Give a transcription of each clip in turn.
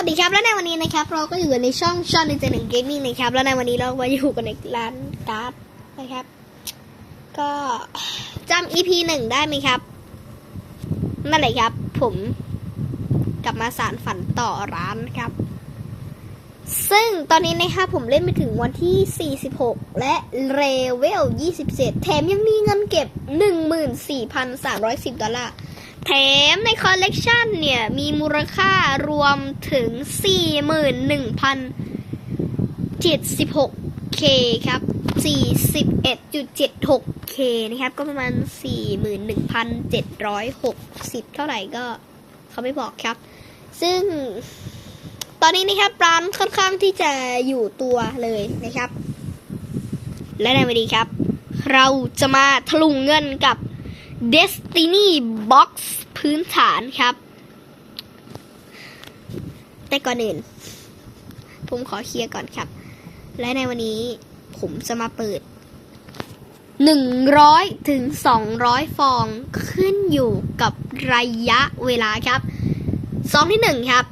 วัสดีครับแล้วในวันนี้นะครับ เราก็อยู่ในช่องช่องในเจนหนึ่งเกมมิ่งนะครับ แล้วในวันนี้เรามาอยู่กันในร้านการ์ดนะครับ ก็จำ EP หนึ่งได้ไหมครับนั่นแหละครับ ผมกลับมาสารฝันต่อร้านครับ ซึ่งตอนนี้นะครับผมเล่นไปถึงวันที่ 46 และเลเวล 27 แถมยังมีเงินเก็บ 14,310 ดอลลาร์ แถมในคอลเลกชันเนี่ย มีมูลค่ารวมถึง 41,076k ครับ 41.76k นะครับ ก็ประมาณ 41,760 เท่าไหร่ก็เขาไม่บอกครับ ซึ่งตอนนี้นะครับร้านค่อนข้างที่จะอยู่ตัวเลยนะครับ และในวันนี้ครับ เราจะมาถลุงเงินกับ Destiny Box พื้นฐานครับ แต่ก่อนอื่น ผมขอเคลียร์ก่อนครับ และในวันนี้ผมจะมาเปิด 100 ถึง 200 ฟองขึ้นอยู่กับระยะเวลาครับซองที่ 1 ครับ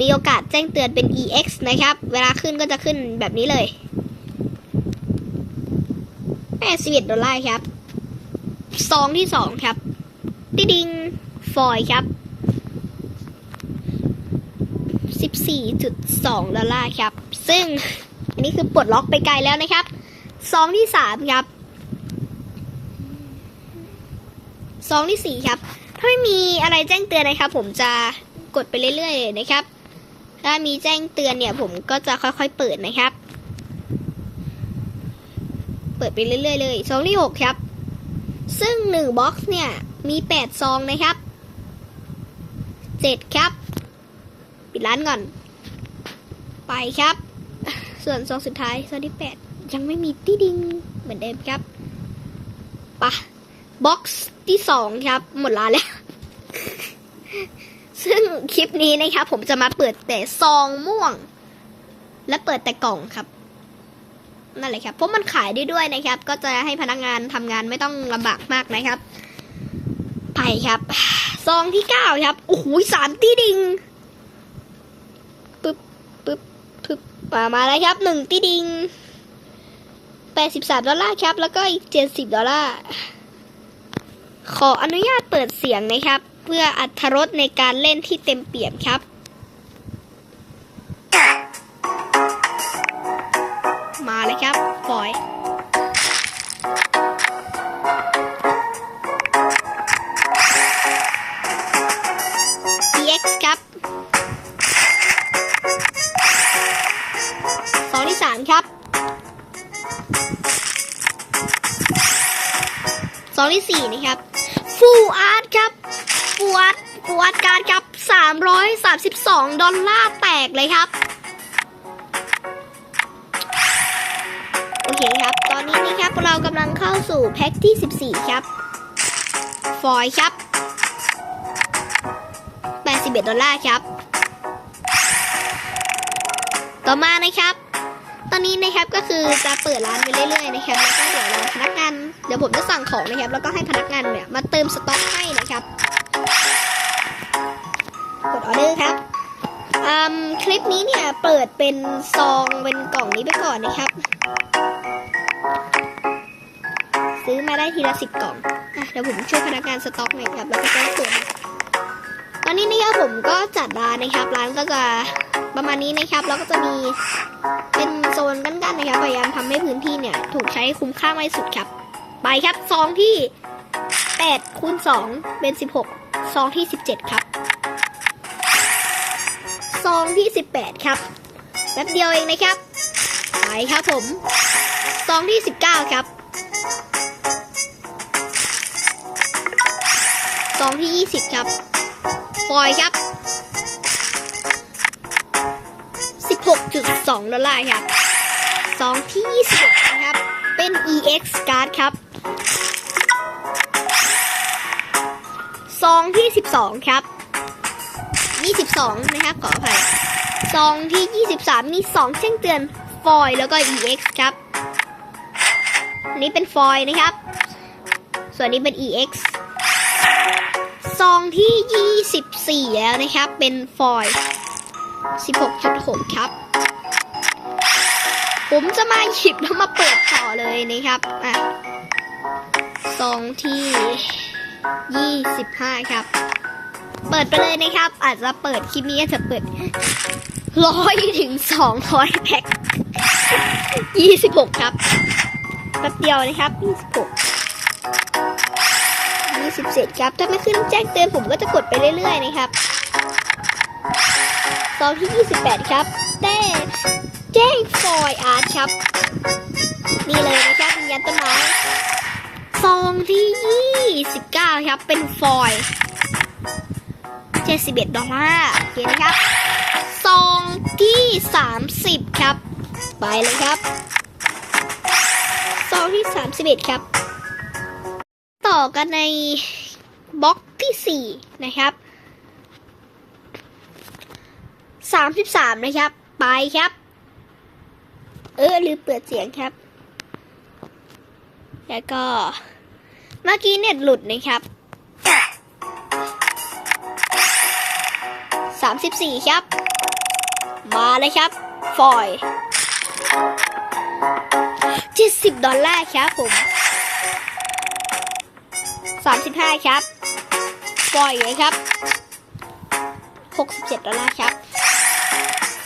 มีโอกาสแจ้งเตือนเป็น EX นะครับ เวลาขึ้นก็จะขึ้นแบบนี้เลย81ดอลลาร์ครับ ซองที่สองครับ ดิดิงฟอยครับ 14.2 ดอลลาร์ครับ ซึ่งอันนี้คือปลดล็อกไปไกลแล้วนะครับ ซองที่สามครับ ซองที่สี่ครับ ถ้าไม่มีอะไรแจ้งเตือนนะครับ ผมจะกดไปเรื่อยๆเลยนะครับ ถ้ามีแจ้งเตือนเนี่ย ผมก็จะค่อยๆเปิดนะครับ เปิดไปเรื่อยๆเลย ซองที่หกครับ ซึ่งหนึ่งบ็อกซ์เนี่ย มีแปดซองนะครับเจ็ดครับ ปิดร้านก่อน ไปครับ ส่วนซองสุดท้าย ซองที่แปดยังไม่มีที่ดิงเหมือนเดิมครับปะบ็อกซ์ที่สองครับ หมดร้านแล้ว ซึ่งคลิปนี้นะครับ ผมจะมาเปิดแต่ซองม่วง และเปิดแต่กล่องครับ นั่นแหละครับเพราะมันขายได้ด้วยนะครับ ก็จะให้พนักงานทำงานไม่ต้องลำบากมากนะครับ ไปครับซองที่เก้าครับโอ้โหสามตีดิงปึ๊บปึ๊บปึ๊บมามาแล้วครับหนึ่งตีดิงแปดสิบสามดอลลาร์ครับ แล้วก็อีกเจ็ดสิบดอลลาร์ขออนุญาตเปิดเสียงนะครับ เพื่ออัธรสในการเล่นที่เต็มเปี่ยมครับ ครับฟอยครับสองที่สามครับสองที่สี่นะครับ ฟูอาร์ตครับฟูอาร์ตฟูอาร์ตการ์ดครับสามร้อยสามสิบสองดอลลาร์แตกเลยครับ เรากำลังเข้าสู่แพ็คที่ 14 ครับ ฟอยล์ครับ 81 ดอลลาร์ครับ ต่อมานะครับ ตอนนี้นะครับก็คือจะเปิดร้านไปเรื่อยๆนะครับ แล้วก็เดี๋ยวเราพนักงานเดี๋ยวผมจะสั่งของนะครับ แล้วก็ให้พนักงานเนี่ยมาเติมสต็อกให้นะครับ กดออเดอร์ครับคลิปนี้เนี่ยเปิดเป็นซองเป็นกล่องนี้ไปก่อนนะครับ ซื้อมาได้ทีละสิบกล่องอะเดี๋ยวผมช่วยพนักงานสต็อกหน่อยครับ แล้วก็แจ้งเตือนตอนนี้นะครับผมก็จัดร้านนะครับ ร้านก็จะประมาณนี้นะครับ แล้วก็จะมีเป็นโซนกั้นๆนะครับ พยายามทำให้พื้นที่เนี่ย ถูกใช้คุ้มค่ามากที่สุดครับ ไปครับซองที่8คูณ2เป็น16ซองที่17ครับ ซองที่18ครับแป๊บเดียวเองนะครับ ไปครับผม ซองที่19ครับ ซองที่ 20 ครับ ฟอยครับ 16.2 ดอลลาร์ครับ ซองที่21นะครับ เป็น EX card ครับ ซองที่ 12 ครับ 22 นะครับ ขออภัย ซองที่ 23 มี 2แจ้งเตือนฟอยแล้วก็ EX ครับอันนี้เป็นฟอยนะครับ ส่วนนี้เป็น EX ซองที่ 24 แล้วนะครับ เป็นฟอยล์16.6 ครับ ผมจะมาหยิบแล้วมาเปิดต่อเลยนะครับอะซองที่ 25 ครับ เปิดไปเลยนะครับ อาจจะเปิดคลิปนี้อาจจะเปิดร้อยถึงสองร้อยแพ็ค26ครับ แป๊บเดียวนะครับ26 27ครับ ถ้าไม่ขึ้นแจ้งเตือนผมก็จะกดไปเรื่อยๆนะครับซองที่ 28 ครับแต่แจ้งฟอยอาร์ตครับ นี่เลยนะครับวิญญาณต้นไม้ซองที่ 29 ครับ เป็นฟอย71ดอลลาร์โอเคนะครับซองที่ 30 ครับ ไปเลยครับซองที่ 31 ครับ ต่อกันในบล็อกที่ 4 นะครับสามสิบสามนะครับ ไปครับ เออลืมเปิดเสียงครับ แล้วก็ เมื่อกี้เน็ตหลุดนะครับสามสิบสี่ครับ มาเลยครับ ฟอยเจ็ดสิบดอลลาร์ครับผม สามสิบห้าครับฟอยเลยครับหกสิบเจ็ดดอลลาร์ครับ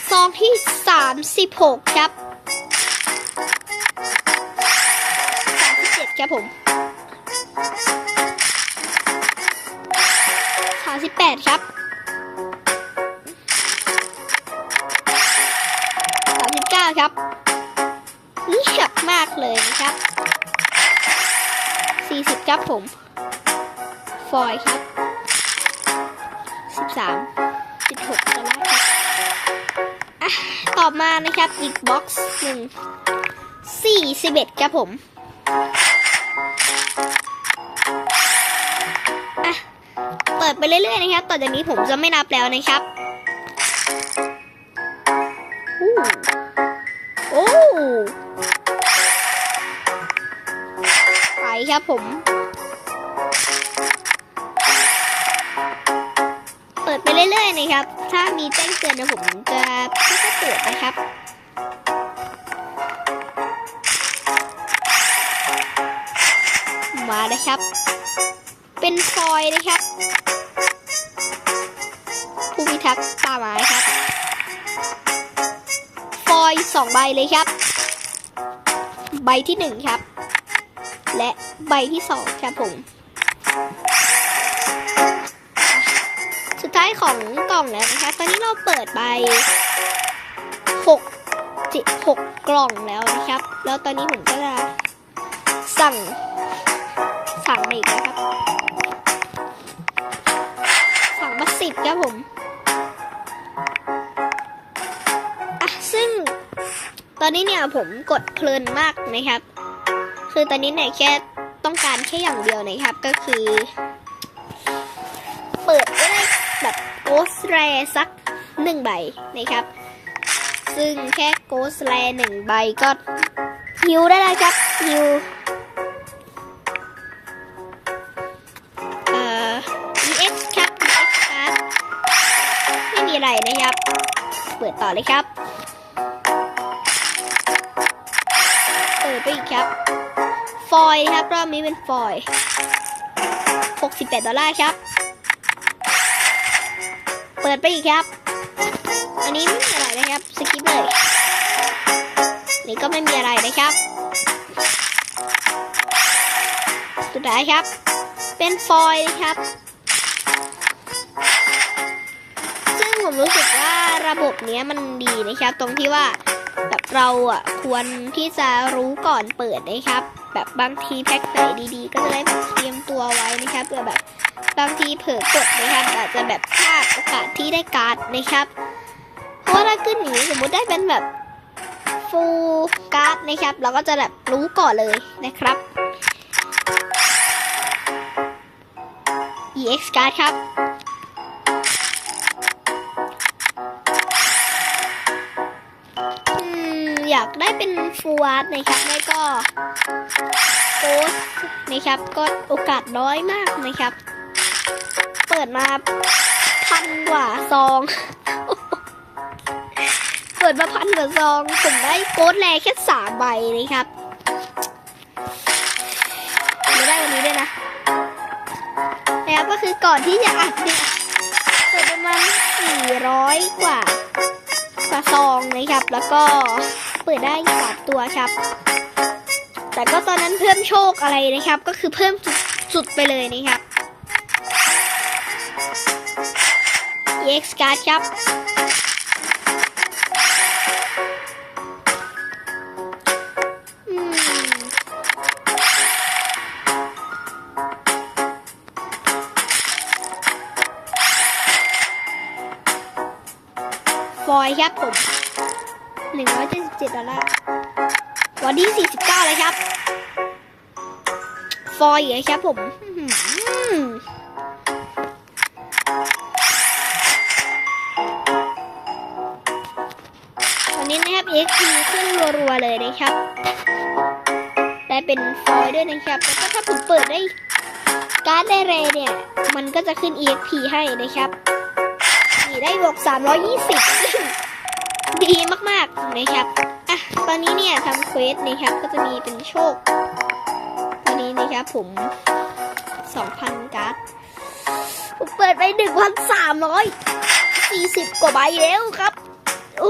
ซองที่สามสิบหกครับสามสิบเจ็ดครับผมสามสิบแปดครับสามสิบเก้าครับเงียบมากเลยนะครับสี่สิบครับผม ฟอยครับสิบสามสิบหกดอลลาร์ครับอะต่อมานะครับอีกบ็อกซ์หนึ่งสี่สิบเอ็ดครับผมอะเปิดไปเรื่อยๆนะครับ ต่อจากนี้ผมจะไม่นับแล้วนะครับอู้โอ้ไปครับผม ครับ ถ้ามีแจ้งเตือนเดี๋ยวผมจะไม่ก็เปิดนะครับมาเลยครับ เป็นฟอยล์นะครับ ผู้พิทักษ์ป่าไม้ครับฟอยล์สองใบเลยครับ ใบที่หนึ่งครับ และใบที่สองครับผม สุดท้ายของกล่องแล้วนะคะ ตอนนี้เราเปิดไปหกจิหกกล่องแล้วนะครับ แล้วตอนนี้ผมก็จะสั่ง สั่งอีกนะครับ สั่งมาสิบครับผมอะซึ่งตอนนี้เนี่ยผมกดเพลินมากนะครับ คือตอนนี้เนี่ยแค่ต้องการแค่อย่างเดียวนะครับ ก็คือ เปิดก็ได้ สแรสักหนึ่งใบนะครับ ซึ่งแค่โกสแรหนึ่งใบก็ฮิวได้แล้วครับฮิวเอ่อ EX ครับ EX ครับไม่มีอะไรนะครับ เปิดต่อเลยครับ เปิดไปอีกครับ ฟอยล์ครับรอบนี้เป็นฟอยล์68 ดอลลาร์ครับ ดไปอีกครับ อันนี้ไม่มีอะไรนะครับ สกิปเลย นี่ก็ไม่มีอะไรนะครับ สุดท้ายครับ เป็นฟอยล์ครับ ซึ่งผมรู้สึกว่าระบบเนี้ยมันดีนะครับ ตรงที่ว่าแบบเราอะควรที่จะรู้ก่อนเปิดนะครับ แบบบางทีแพ็คไหนดีๆ ก็จะได้เตรียมตัวไว้นะครับเผื่อแบบบางทีเผลอกดนะครับอาจจะแบบพลาด โอกาสที่ได้การ์ดนะครับ เพราะว่าถ้าขึ้นอย่างนี้สมมุติได้เป็นแบบฟูลการ์ดนะครับ เราก็จะแบบรู้ก่อนเลยนะครับ EX การ์ดครับ อยากได้เป็นฟูลอาร์ตนะครับ ไม่ก็โกสนะครับ ก็โอกาสน้อยมากนะครับ เปิดมา พันกว่าซอง เปิดมาพันกว่าซอง ผมได้โค้ดแรแค่สามใบนะครับไม่ได้วันนี้ด้วยนะนะครับก็คือก่อนที่จะอัดเนี่ยเปิดประมาณสี่ร้อยกว่ากว่าซองนะครับ แล้วก็เปิดได้สามตัวครับ แต่ก็ตอนนั้นเพิ่มโชคอะไรนะครับ ก็คือเพิ่มสุดไปเลยนะครับ EX card ครับ ฟอยครับผมหนึ่งร้อยเจ็ดสิบเจ็ดดอลลาร์วันที่สี่สิบเก้าเลยครับ ฟอยเหรอครับผม นนี้นะครับ XP ขึ้นรัวๆเลยนะครับ ได้เป็นฟอยล์ด้วยนะครับ แล้วก็ถ้าผมเปิดได้การ์ดได้เรเนี่ย มันก็จะขึ้น EXP ให้นะครับนี่ได้บวก 320 ดีมากๆนะครับ อะ ตอนนี้เนี่ยทำเควสนะครับ ก็จะมีเป็นโชค ตอนนี้นะครับผม 2,000 การ์ด ผมเปิดไป 1,340 กว่าใบแล้วครับโ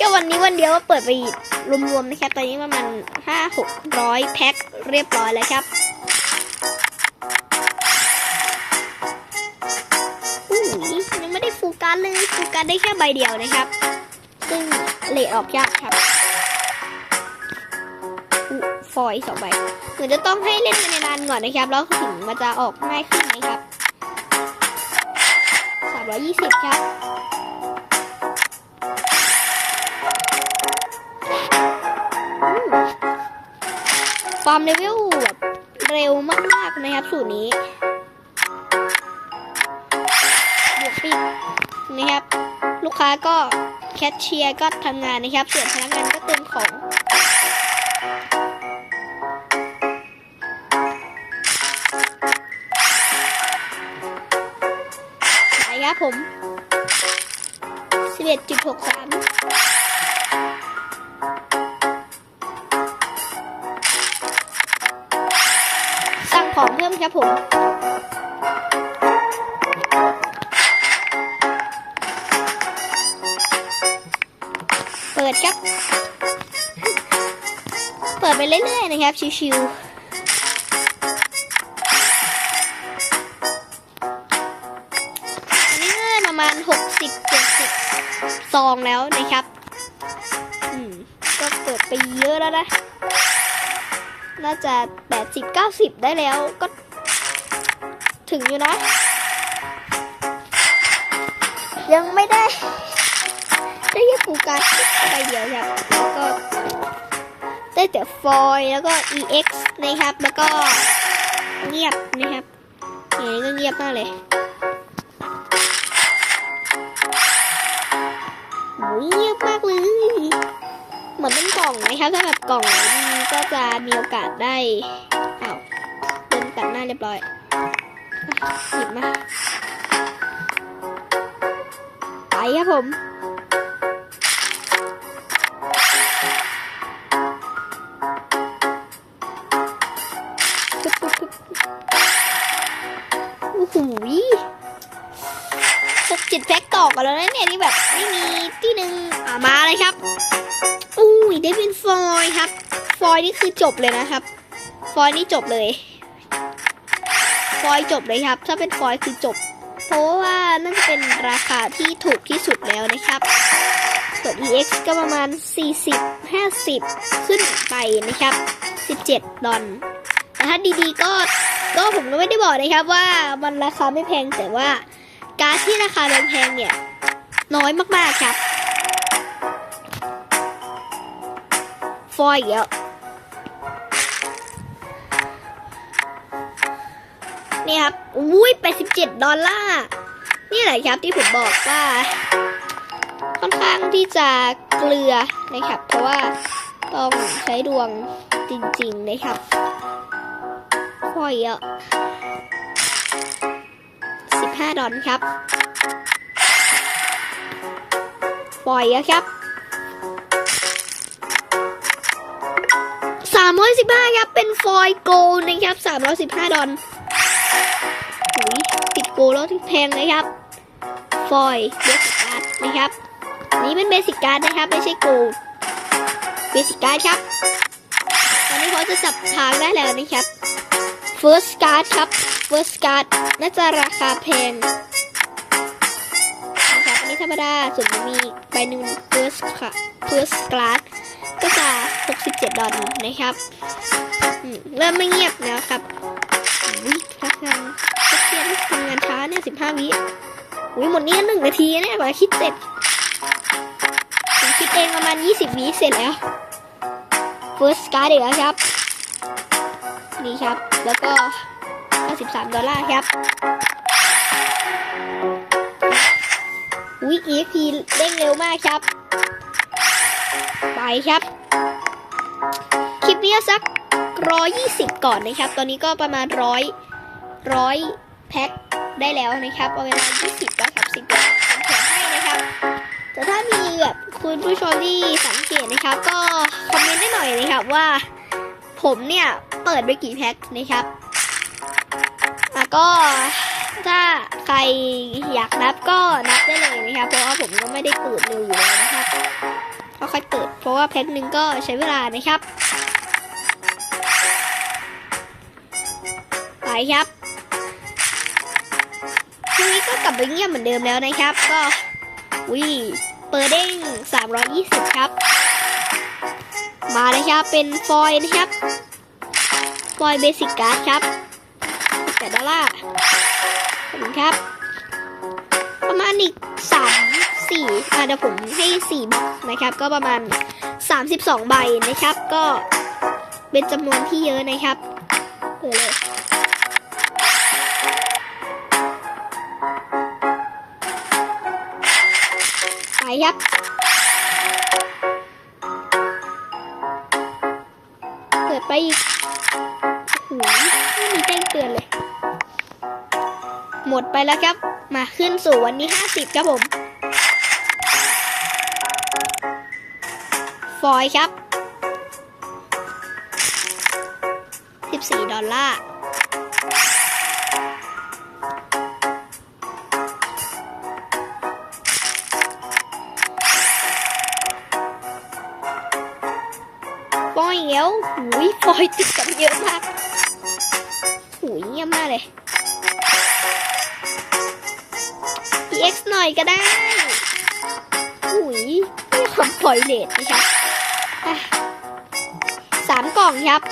แค่วันนี้วันเดียวก็เปิดไปรวมๆนะครับ ตอนนี้ประมาณ5-600แพ็คเรียบร้อยแล้วครับอุ้ยยังไม่ได้ฟูการเลยฟูการได้แค่ใบเดียวนะครับ ซึ่งเลทออกยากครับฟอยสองใบเหมือนจะต้องให้เล่นไปในนานก่อนนะครับ แล้วถึงมันจะออกง่ายขึ้นนะครับสามร้อยยี่สิบครับ ฟาร์มเลเวลแบบเร็วมากๆนะครับสูตรนี้บวกปิดนะครับ ลูกค้าก็แคชเชียร์ก็ทำงานนะครับ ส่วนพนักงานก็เติมของไปครับผม 11.63 ของเพิ่มครับผมเปิดครับ เปิดไปเรื่อยๆนะครับ ชิวๆอันนี้ก็ประมาณ 60 70 ซองแล้วนะครับ อืม ก็เปิดไปเยอะแล้วนะ น่าจะ 80 90 ได้แล้วก็ถึงอยู่นะ ยังไม่ได้ ได้แค่ฟูการ์ดใบเดียวครับแล้วก็ ได้แต่ฟอยแล้วก็ EX นะครับ แล้วก็เงียบนะครับอย่างนี้ก็เงียบมากเลย เหมือนเป็นกล่องนะครับ ถ้าแบบกล่องดีก็จะมีโอกาสได้อ้าวเดินตัดหน้าเรียบร้อยหยิบมาไปครับผมโอ้โหหกจ็ดแพ็คต่อกันแล้วนะเนี่ยนี่แบบไม่มีที่หนึ่งอะมาเลยครับ ได้เป็นฟอยล์ครับ ฟอยล์นี่คือจบเลยนะครับ ฟอยล์นี่จบเลย ฟอยล์จบเลยครับ ถ้าเป็นฟอยล์คือจบ เพราะว่าน่าจะเป็นราคาที่ถูกที่สุดแล้วนะครับส่วน EX ก็ประมาณ 40 50 ขึ้นไปนะครับ 17 ดอลแต่ถ้าดีๆ ก็ก็ผมก็ไม่ได้บอกนะครับว่ามันราคาไม่แพงแต่ว่าการที่ราคาแพงเนี่ย น้อยมากๆครับ อยอีกแล้วนี่ครับ อุ้ย87 ดอลลาร์ นี่แหละครับที่ผมบอกว่าค่อนข้างที่จะเกลือนะครับ เพราะว่าต้องใช้ดวงจริงๆนะครับฟอยล์เยอะ15 ดอลครับ ปล่อยอะครับ สามร้อยสิบห้าครับ เป็นฟอยโกลนะครับสามร้อยสิบห้าดอลหุยติดโกลแล้วที่แพงเลยครับ ฟอยเบสิกการ์ดนะครับ นี่เป็นเบสิกการ์ดนะครับ ไม่ใช่โกลเบสิกการ์ดครับ ตอนนี้เขาจะจับทางได้แล้วนะครับ First Card ครับ First Card น่าจะราคาแพงนะครับ อันนี้ธรรมดา ส่วนมันมีใบหนึ่ง First Card First Card ก็จะ 67 ดอลล์นะครับเริ่มไม่เงียบแล้วครับวิพักงานก็เทียนทำงานช้าเนี่ย15 วิอุ้ยหมดนี่หนึ่งนาทีเนี่ยกว่าคิดเสร็จผมคิดเองประมาณ 20 วิเสร็จแล้ว First Card อีกแล้วครับ นี่ครับ แล้วก็ 93 ดอลลาร์ครับอุ้ย EXP เด้งเร็วมากครับ ไปครับ คลิปนี้สัก120ก่อนนะครับ ตอนนี้ก็ประมาณ100 100แพ็คได้แล้วนะครับเอาเวลา20ก็ครับ10แบบผมแถมให้นะครับ แต่ถ้ามีแบบคุณผู้ชมที่สังเกตนะครับ ก็คอมเมนต์ได้หน่อยนะครับว่า ผมเนี่ยเปิดไปกี่แพ็คนะครับแล้วก็ถ้าใครอยากนับก็นับได้เลยนะครับ เพราะว่าผมก็ไม่ได้เปิดเร็วอยู่แล้วนะครับก็ค่อยเปิด เพราะว่าแพ็คหนึ่งก็ใช้เวลานะครับ ไปครับทีนี้ก็กลับไปเงียบเหมือนเดิมแล้วนะครับ ก็วิเปิดเด้ง 320 ครับ มาเลยครับ เป็นฟอยนะครับ ฟอยเบสิกการ์ดครับแต่ดอลลาร์ขอบคุณครับ ประมาณอีกสาม สี่อะเดี๋ยวผมให้สี่บนะครับ ก็ประมาณสามสิบสองใบนะครับ ก็เป็นจำนวนที่เยอะนะครับเปิดเลยไปครับเปิดไปอีกโอ้โหไม่มีแจ้งเตือนเลย หมดไปแล้วครับ มาขึ้นสู่วันที่ 50 ครับผม ฟอยครับ 14 ดอลลาร์ฟอยอีกแล้วหุยฟอยติดกันเยอะมากหุยเงียบมากเลย EX หน่อยก็ได้หุยไม่ทำฟอยเลทนะครับ สามกล่องครับ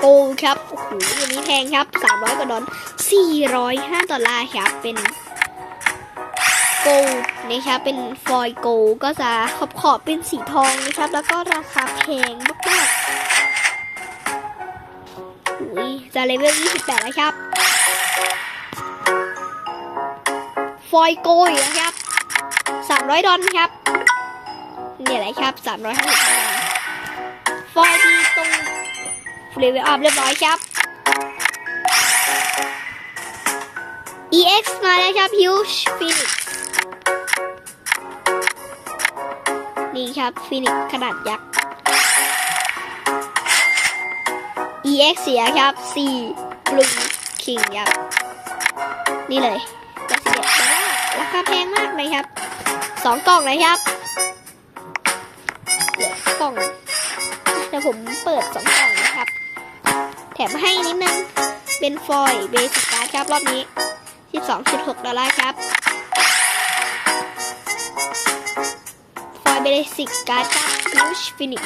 โกลครับ โอ้โหอันนี้แพงครับ300กว่าดอลลาร์405ดอลลาร์ครับ เป็นโกลนะครับเป็นฟอยโกลก็จะขอบขอบเป็นสีทองนะครับ แล้วก็ราคาแพง เลเวล 28 แล้วครับ ฟอยโกลอีกแล้วครับ 300 ดอลครับ เนี่ยแหละครับ 350ดอลฟอยล์ดีตรงเลเวลอัพเรียบร้อยครับ EX มาแล้วครับ Huge Phoenix นี่ครับ Phoenix ขนาดยักษ์ EX เสียครับ C Blue King ครับ นี่เลยก็เสียแต่ว่าราคาแพงมากเลยครับสองกล่องเลยครับเหลือกล่องเดี๋ยวผมเปิดสองกล่องนะครับ แถมให้นิดนึง เป็นฟอยเบสิกการ์ดครับรอบนี้ 12.6 ดอลลาร์ครับฟอยเบสิกการ์ดครับ Huge Phoenix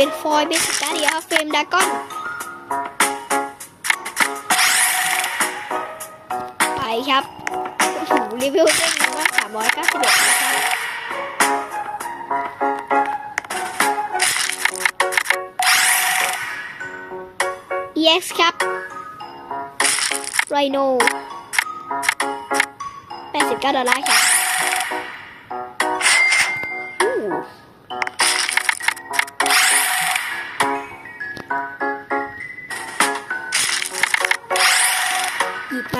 เป็นฟอยเบสิกการ์ดเดียวครับเฟรมดากอน ไปครับโอ้โหรีวิวเด้งมาก391นะครับ EX ครับ Rhino 89ดอลลาร์ครับ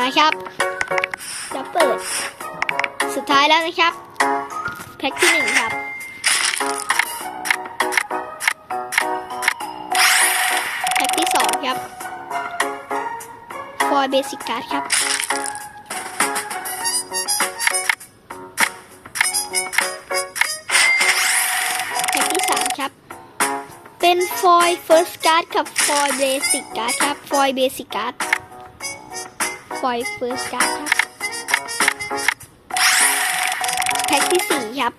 อู้หยิบมาครับแล้วเปิด สุดท้ายแล้วนะครับ แพ็คที่หนึ่งครับ แพ็คที่สองครับฟอยเบสิกการ์ดครับ แพ็คที่สามครับ เป็นฟอยเฟิร์สการ์ดกับฟอยเบสิกการ์ดครับฟอย เบสิกการ์ดฟอยเฟิร์สการ์ดครับแพ็คที่สี่ครับ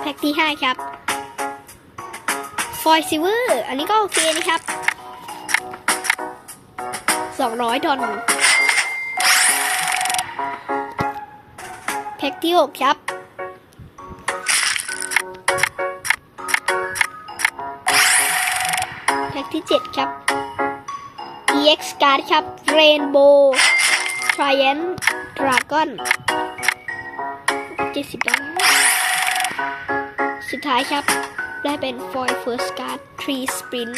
แพ็คที่ห้าครับ ฟอยซิเวอร์ อันนี้ก็โอเคนะครับสองร้อยดอลแพ็คที่หกครับ EX card ครับ Rainbow Triumph Dragon 70ดอลลาร์สุดท้ายครับ ได้เป็น Foil First Card 3 Sprint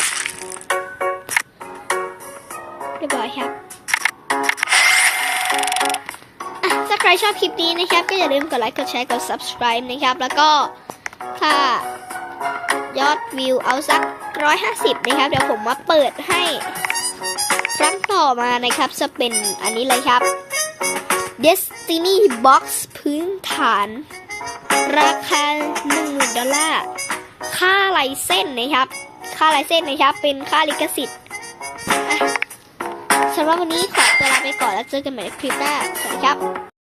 เรียบร้อยครับถ้าใครชอบคลิปนี้นะครับ ก็อย่าลืมกดไลค์ กดแชร์ กด subscribe นะครับ แล้วก็ถ้ายอดวิวเอาสัก 150 นะครับ เดี๋ยวผมมาเปิดให้ ครั้งต่อมานะครับจะเป็นอันนี้เลยครับ Destiny Box พื้นฐาน ราคา 10,000ดอลลาร์ค่าลายเส้นนะครับ ค่าลายเส้นนะครับ เป็นค่าลิขสิทธิ์สำหรับวันนี้ขอตัวลาไปก่อนแล้วเจอกันใหม่ในคลิปหน้าสวัสดีครับ